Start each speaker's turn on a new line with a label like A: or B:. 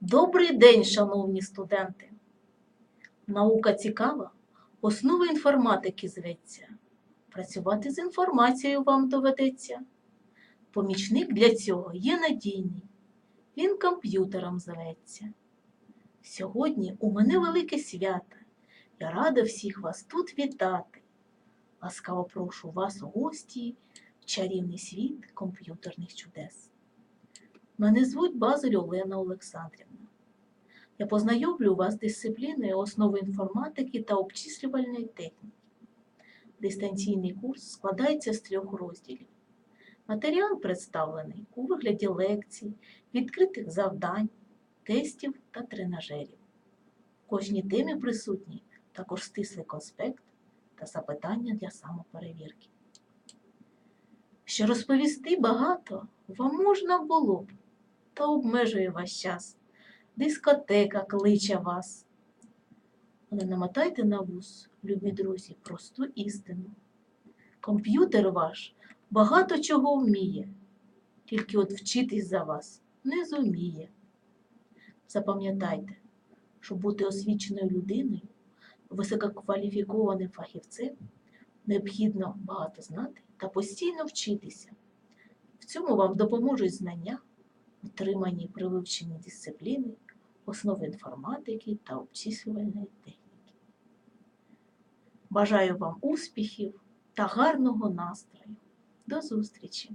A: Добрий день, шановні студенти! Наука цікава, основи інформатики зветься. Працювати з інформацією вам доведеться. Помічник для цього є надійний, він комп'ютером зветься. Сьогодні у мене велике свято. Я рада всіх вас тут вітати. Ласкаво прошу вас у гості в чарівний світ комп'ютерних чудес. Мене звуть Базарь Олена Олександрівна. Я познайомлю вас з дисципліною основи інформатики та обчислювальної техніки. Дистанційний курс складається з трьох розділів. Матеріал представлений у вигляді лекцій, відкритих завдань, тестів та тренажерів. В кожній темі присутній також стислий конспект та запитання для самоперевірки. Що розповісти багато вам можна було б, та обмежує ваш час. Дискотека кличе вас. Але намотайте на вус, любі друзі, просту істину. Комп'ютер ваш багато чого вміє, тільки от вчитись за вас не зуміє. Запам'ятайте, щоб бути освіченою людиною, висококваліфікованим фахівцем, необхідно багато знати та постійно вчитися. В цьому вам допоможуть знання, отримані при вивченні дисципліни, основи інформатики та обчислювальної техніки. Бажаю вам успіхів та гарного настрою. До зустрічі!